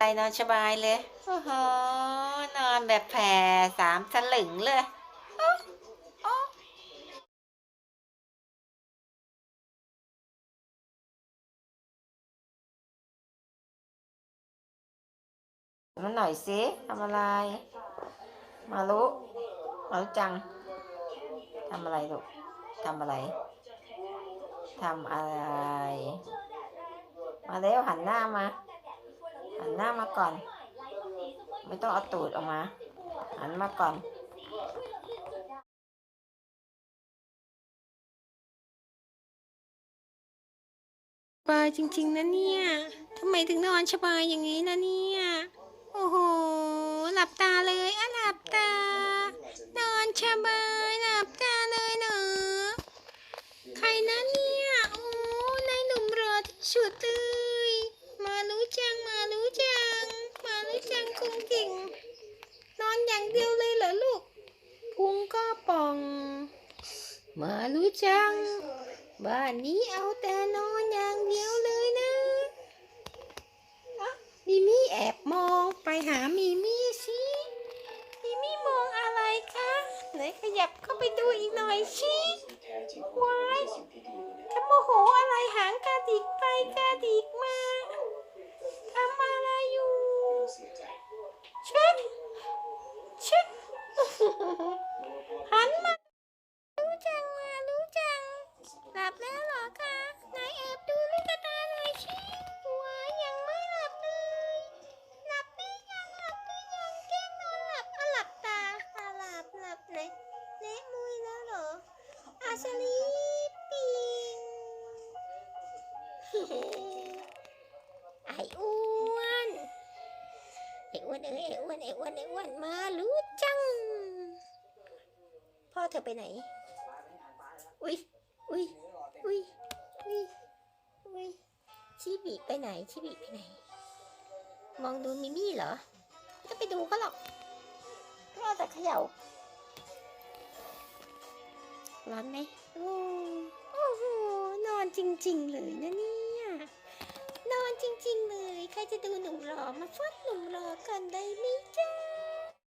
ไปนอนสบายเลย โอ้โห นอนแบบแผ่สามสลึงเลยโอ๊ะโอ๊ะมาหน่อยสิทำอะไร มาลุมาลุจังทำอะไรลูกทำอะไรทำอะไร มาเร็วหันหน้ามา หันหน้ามาก่อน ไม่ต้องเอาตูดออกมา หันมาก่อนบายจริงๆนะเนี่ยทำไมถึงนอนสบายอย่างนี้นะเนี่ย โอ้โห หลับตาเลยอะหลับตา นอนสบายหลับตาเลยเนอะใครนะเนี่ย โอ้นายหนุ่มรอที่สุดเลย มารู้จัง มารู้จัง มารู้จัง คงเก่งนอนอย่างเดียวเลยเหรอลูก พุงก็ป่อง มารู้จัง บ้านนี้เอาแต่นอนอย่างเดียวเลยนะอ๊ะมิมี่แอบมองไปหามิมี่สิมิมี่มองอะไรคะไหนขยับเข้าไปดูอีกหน่อยสิว้ายจะโมโหอะไรหางกระดิกไปกระดิกมา อาสลีปิงไอ้อ้วนไอ้อ้วนเอ้ยไอ้อ้วนไอ้อ้วนไอ้อ้วนมารู้จัง พ่อเธอไปไหน อุ้ยอุ้ยอุ้ยอุ้ยอุ้ยชิบิไปไหน ชิบิไปไหน มองดูมิมี่เหรอไม่ต้องไปดูเขาหรอกก็เอาแต่เขย่า ร้อนไหมโอ้โห นอนจริง ๆ เลยนะเนี่ยนอนจริง ๆ เลย ใครจะดูหนุ่มหล่อมาฟัดหนุ่มหล่อกันได้ไหมจ้า